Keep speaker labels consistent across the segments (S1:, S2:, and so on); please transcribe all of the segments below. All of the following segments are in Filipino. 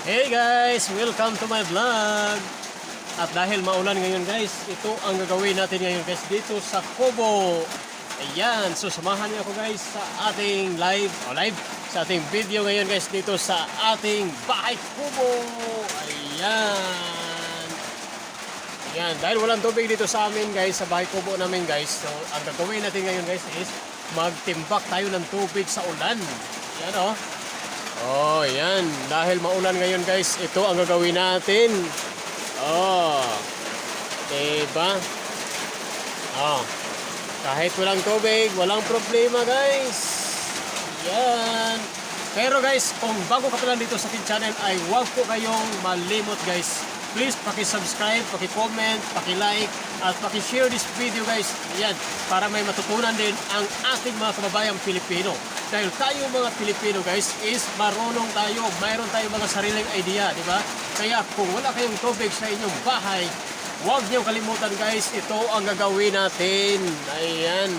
S1: Hey guys! Welcome to my vlog! At dahil maulan ngayon guys, ito ang gagawin natin ngayon guys dito sa Kubo. Ayan, so samahan niyo ako guys sa ating live, o live, sa ating video ngayon guys dito sa ating bahay Kubo. Ayan. Ayan, dahil walang tubig dito sa amin guys, sa bahay Kubo namin guys. So, ang gagawin natin ngayon guys is magtimbak tayo ng tubig sa ulan. Ayan oh. Oh, yan. Dahil maulan ngayon guys, ito ang gagawin natin. Oh. Diba? Oh. Kahit walang tubig, walang problema guys. Yan. Pero guys, kung bago ka pa lang dito sa akin channel ay huwag po kayong malimot guys. Please paki-subscribe, paki-comment, paki-like at paki-share this video guys. Yan, para may matutunan din ang ating mga kababayang Pilipino. Dahil tayo mga Pilipino guys is marunong tayo, mayroon tayong mga sariling idea, di ba? Kaya kung wala kayong tubig sa inyong bahay, huwag niyo kalimutan guys, ito ang gagawin natin. Ayan.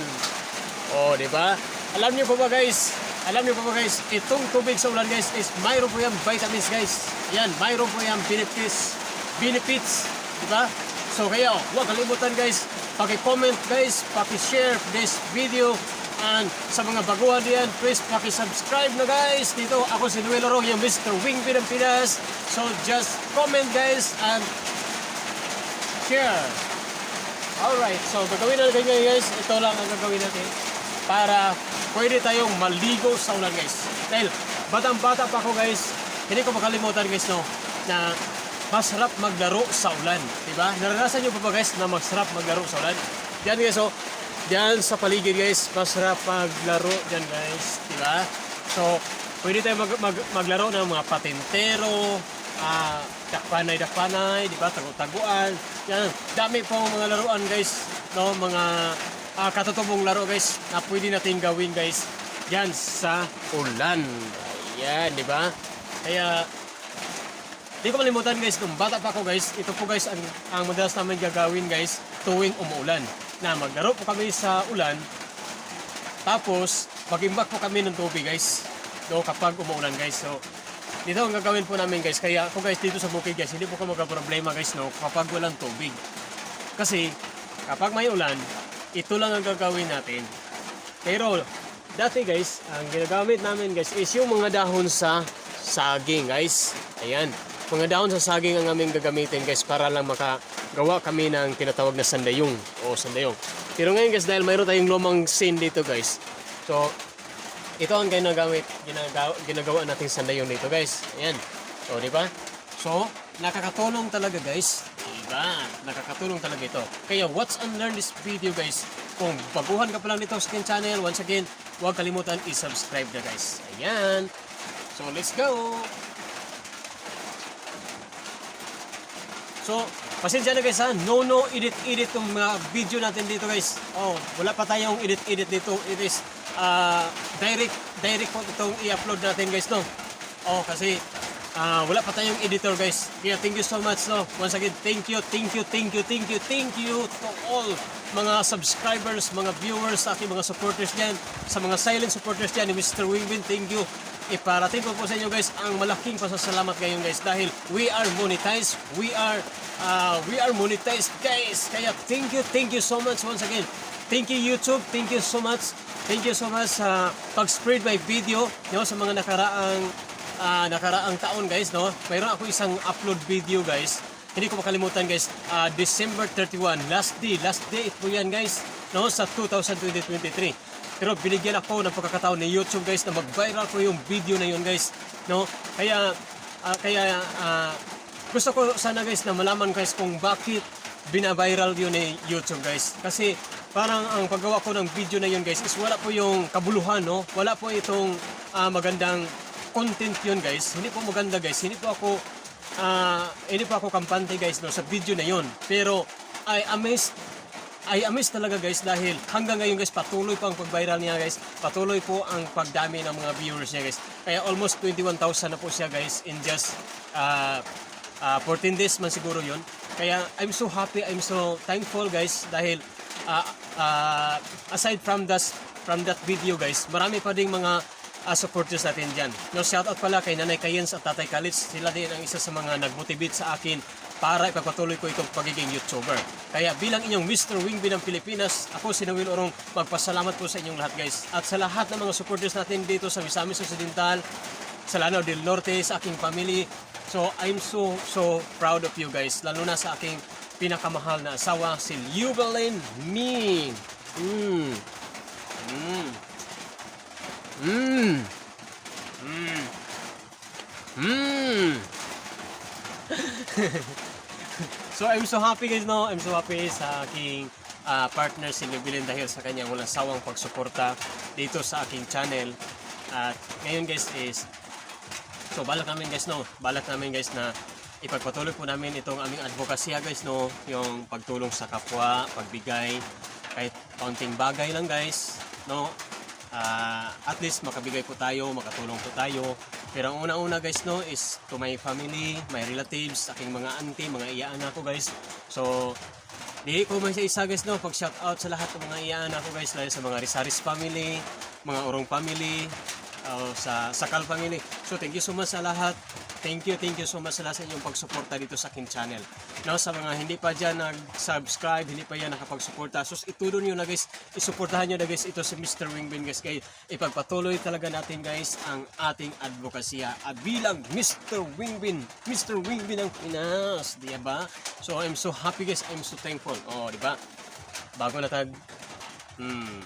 S1: Oh, di ba? Alam niyo po ba guys? Alam niyo po ba guys, itong tubig sa ulan guys is mayroon po yung vitamins guys. Yan, mayroon po yung benefits. Benefits, di ba? So kaya, huwag kalimutan guys, paki-comment guys, paki-share this video and sa mga baguhan diyan, please paki-subscribe na guys. Dito ako si Noel Oro, yung Mr. Wingpin ng Pinas. So just comment guys and share. Alright, so gagawin natin ngayon guys, ito lang ang gagawin natin para pwede tayong maligo sa ulan guys. Dahil batang bata pa ako guys, hindi ko makalimutan guys no, na masarap maglaro sa ulan. Diba? Naranasan nyo pa ba guys na masarap maglaro sa ulan? Diyan guys oh, diyan sa paligid guys, masarap maglaro diyan guys. Diba? So, pwede tayo mag, mag, maglaro ng mga patintero, ah, dakpanay-dakpanay, di ba? Tagu-taguan. Yan, dami pong mga laruan guys, no? Mga ah, katutubong laro guys na pwede natin gawin guys yan sa ulan. Ayan, di ba? Kaya Di ko malimutan guys, nung bata pa ako guys, ito po guys ang, ang madalas namin gagawin guys tuwing umuulan. Na maglaro po kami sa ulan, tapos mag-imbak po kami ng tubig guys. Do kapag umuulan guys. So, dito ang gagawin po namin guys. Kaya ako guys dito sa bukid guys, hindi po ko magka-problema guys no kapag walang tubig. Kasi kapag may ulan, ito lang ang gagawin natin. Pero dati guys, ang ginagamit namin guys is yung mga dahon sa saging guys. Ayan. Mga dahon sa saging ang aming gagamitin guys para lang makagawa kami ng tinatawag na sandayong o sandayong. Pero ngayon guys dahil mayroon tayong lumang sin dito guys. So ito ang ginagamit, ginagawa, ginagawa nating sandayong dito guys. Ayan. So di ba? So nakakatulong talaga guys. Diba? Nakakatulong talaga ito. Kaya watch and learn this video guys. Kung baguhan ka pa lang dito sa akin channel, once again, huwag kalimutan i-subscribe na guys. Ayan. So let's go! So, pasensya na guys ha, no no edit edit tong mga video natin dito guys. Oh, wala pa tayong edit edit dito. It is uh, direct direct po itong i-upload natin guys no. Oh, kasi ah, wala pa tayong editor guys. Kaya thank you so much no. Once again, thank you, thank you, thank you, thank you, thank you to all mga subscribers, mga viewers, sa aking mga supporters diyan, sa mga silent supporters diyan ni Mr. Wingbin, thank you iparating ko po sa inyo guys ang malaking pasasalamat ngayon guys dahil we are monetized. We are uh, we are monetized guys. Kaya thank you thank you so much once again. Thank you YouTube. Thank you so much. Thank you so much sa pag-spread my video no, sa mga nakaraang uh, nakaraang taon guys no. Mayroon ako isang upload video guys. Hindi ko makalimutan guys uh, December 31 last day last day ito yan guys no sa 2023 pero binigyan ako ng pagkakataon ni YouTube guys na mag-viral ko yung video na yun guys. No? Kaya ah, kaya ah, gusto ko sana guys na malaman guys kung bakit binaviral yun ni YouTube guys. Kasi parang ang paggawa ko ng video na yun guys is wala po yung kabuluhan no. Wala po itong ah, magandang content yun guys. Hindi po maganda guys. Hindi po ako ah, hindi po ako kampante guys no sa video na yun. Pero I amazed ay amis talaga guys dahil hanggang ngayon guys patuloy po ang pag-viral niya guys. Patuloy po ang pagdami ng mga viewers niya guys. Kaya almost 21,000 na po siya guys in just uh, uh, 14 days man siguro yun. Kaya I'm so happy, I'm so thankful guys dahil uh, uh, aside from that from that video guys, marami pa ding mga uh, supporters natin dyan. No, shout out pala kay Nanay Kayens at Tatay Kalits. Sila din ang isa sa mga nag-motivate sa akin para ipagpatuloy ko itong pagiging YouTuber. Kaya bilang inyong Mr. Wingby ng Pilipinas, ako si Noel Orong, magpasalamat po sa inyong lahat guys. At sa lahat ng mga supporters natin dito sa Misamis Occidental, sa Lanao del Norte, sa aking family. So, I'm so, so proud of you guys. Lalo na sa aking pinakamahal na asawa, si Evelyn Min. Mm. Mm. Mm. Mm. so I'm so happy guys no. I'm so happy sa aking ah, partner si Evelyn dahil sa kanyang walang sawang pagsuporta dito sa aking channel. At ngayon guys is So balak namin guys no, balak namin guys na ipagpatuloy po namin itong aming advokasya guys no, yung pagtulong sa kapwa, pagbigay kahit kaunting bagay lang guys no. Ah, at least makabigay po tayo, makatulong po tayo. Pero ang una-una guys no is to my family, my relatives, aking mga auntie, mga iyaan ako guys. So Di ko man sa isa guys no, pag shout out sa lahat ng mga iyaan ako guys, lalo sa mga Risaris family, mga Urong family, uh, sa Sakal family. So thank you so much sa lahat. Thank you, thank you so much lahat sa inyong pagsuporta dito sa aking channel. No, sa mga hindi pa dyan nag-subscribe, hindi pa yan nakapagsuporta, so ituro nyo na guys, isuportahan nyo na guys ito si Mr. Wingbin guys. Kaya ipagpatuloy talaga natin guys ang ating advokasya at bilang Mr. Wingbin, Mr. Wingbin ng Pinas, di ba? So I'm so happy guys, I'm so thankful. Oh, di ba? Bago na tag hmm,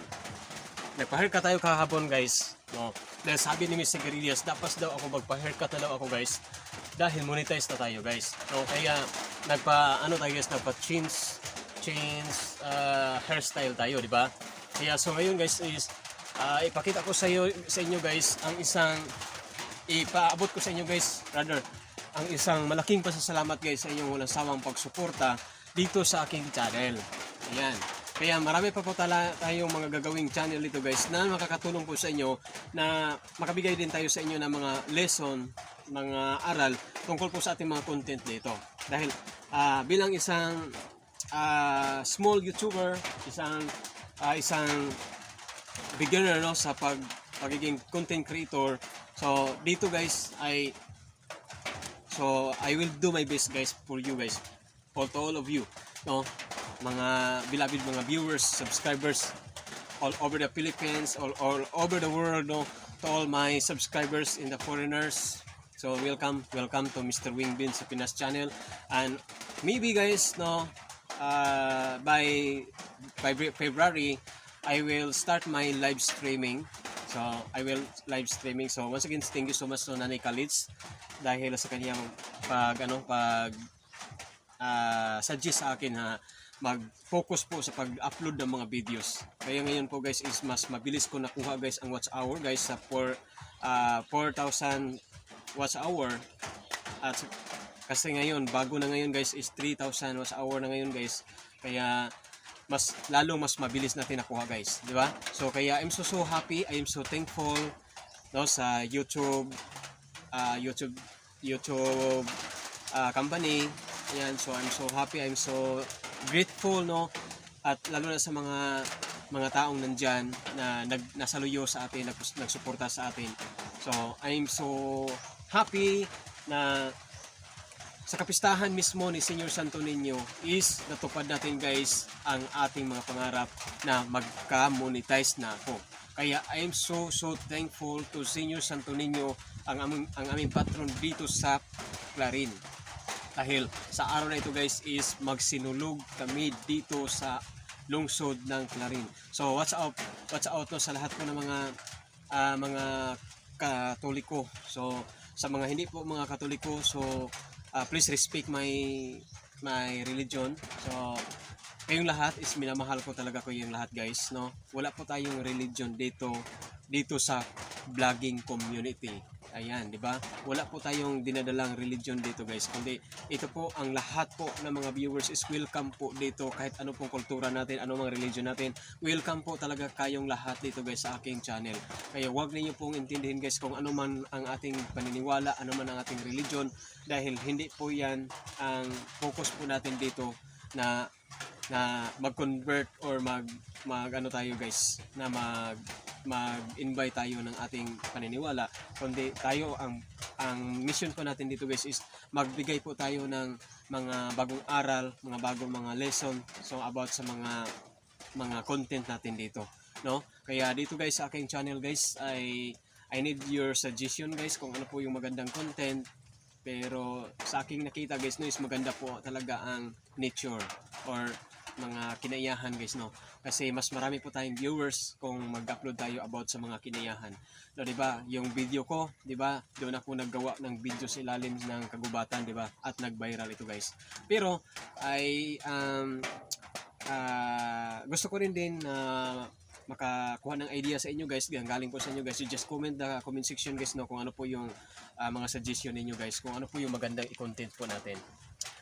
S1: nagpa-haircut tayo kahapon guys. No. Dahil sabi ni Mr. Guerrillas, dapat daw ako magpa-haircut na daw ako guys. Dahil monetize na tayo guys. So kaya nagpa ano tayo guys, nagpa change uh, hairstyle tayo, di ba? Kaya so ngayon guys is ah, ipakita ko sa iyo sa inyo guys ang isang ipaabot ko sa inyo guys rather ang isang malaking pasasalamat guys sa inyong walang sawang pagsuporta dito sa aking channel. Ayan. Kaya marami pa po tala, tayong mga gagawing channel dito guys na makakatulong po sa inyo na makabigay din tayo sa inyo ng mga lesson, mga aral tungkol po sa ating mga content dito. Dahil ah, bilang isang ah, small YouTuber, isang ah, isang beginner no sa pag pagiging content creator. So dito guys ay so I will do my best guys for you guys. For to all of you, no? Mga beloved mga viewers, subscribers all over the Philippines, all, all over the world, no? To all my subscribers in the foreigners. So welcome, welcome to Mr. Wingbin sa Pinas channel. And maybe guys, no, uh, by by February, I will start my live streaming. So, I will live streaming. So, once again, thank you so much to Nanay Kalids dahil sa kaniyang pag ano pag ah, suggest sa akin ha mag-focus po sa pag-upload ng mga videos. Kaya ngayon po guys is mas mabilis ko nakuha guys ang watch hour guys sa 4 ah, 4,000 watch hour at kasi ngayon bago na ngayon guys is 3,000 watch hour na ngayon guys. Kaya mas lalong mas mabilis natin nakuha guys, di ba? So kaya I'm so so happy, I'm so thankful no sa YouTube ah, YouTube YouTube ah, company. Ayan, so I'm so happy, I'm so grateful no at lalo na sa mga mga taong nandyan na nag, nasaluyo sa atin, nag, nagsuporta sa atin. So, I'm so happy na sa kapistahan mismo ni Senior Santo Niño is natupad natin guys ang ating mga pangarap na magka-monetize na ako. Kaya I am so so thankful to Senior Santo Niño ang aming, ang aming patron dito sa Clarin. Dahil sa araw na ito guys is magsinulog kami dito sa lungsod ng Clarin. So what's up? What's out to sa lahat po ng mga ah, mga katoliko. So sa mga hindi po mga katoliko, so ah, please respect my my religion. So kayong lahat is minamahal ko talaga ko yung lahat guys, no? Wala po tayong religion dito dito sa vlogging community. Ayan, di ba? Wala po tayong dinadalang religion dito guys. Kundi ito po ang lahat po ng mga viewers is welcome po dito kahit ano pong kultura natin, ano mang religion natin. Welcome po talaga kayong lahat dito guys sa aking channel. Kaya wag niyo pong intindihin guys kung ano man ang ating paniniwala, ano man ang ating religion dahil hindi po yan ang focus po natin dito na na mag-convert or mag mag ano tayo guys na mag mag-invite tayo ng ating paniniwala. Kundi tayo ang ang mission po natin dito guys is magbigay po tayo ng mga bagong aral, mga bagong mga lesson so about sa mga mga content natin dito no? Kaya dito guys sa aking channel guys ay I need your suggestion guys kung ano po yung magandang content pero sa aking nakita guys no is maganda po talaga ang nature or mga kinaiyahan guys no. Kasi mas marami po tayong viewers kung mag-upload tayo about sa mga kinaiyahan no di ba? Yung video ko di ba? Doon ako naggawa ng video sa ilalim ng kagubatan di ba? At nag-viral ito guys. Pero ay um, ah, gusto ko rin din na makakuha ng idea sa inyo guys. Galing po sa inyo guys. So just comment the comment section guys no kung ano po yung ah, mga suggestion ninyo guys kung ano po yung magandang i-content po natin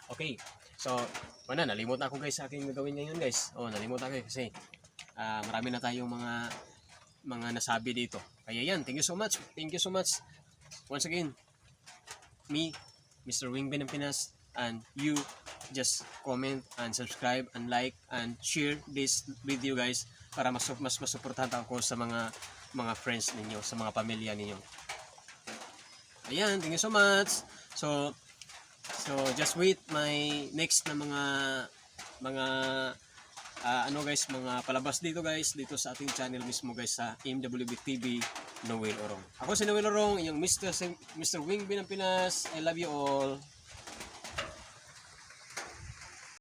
S1: okay so wala nalimot na ako guys sa aking gagawin ngayon guys oh nalimot ako eh, kasi ah, marami na tayong mga mga nasabi dito kaya yan thank you so much thank you so much once again me Mr. Wingbin ng and you just comment and subscribe and like and share this video guys para mas mas masuportahan ako sa mga mga friends ninyo, sa mga pamilya ninyo. Ayan, thank you so much. So so just wait my next na mga mga ah, ano guys, mga palabas dito guys, dito sa ating channel mismo guys sa MWB TV Noel Orong. Ako si Noel Orong, yung Mr. Mr. Wingbin ng Pinas. I love you all.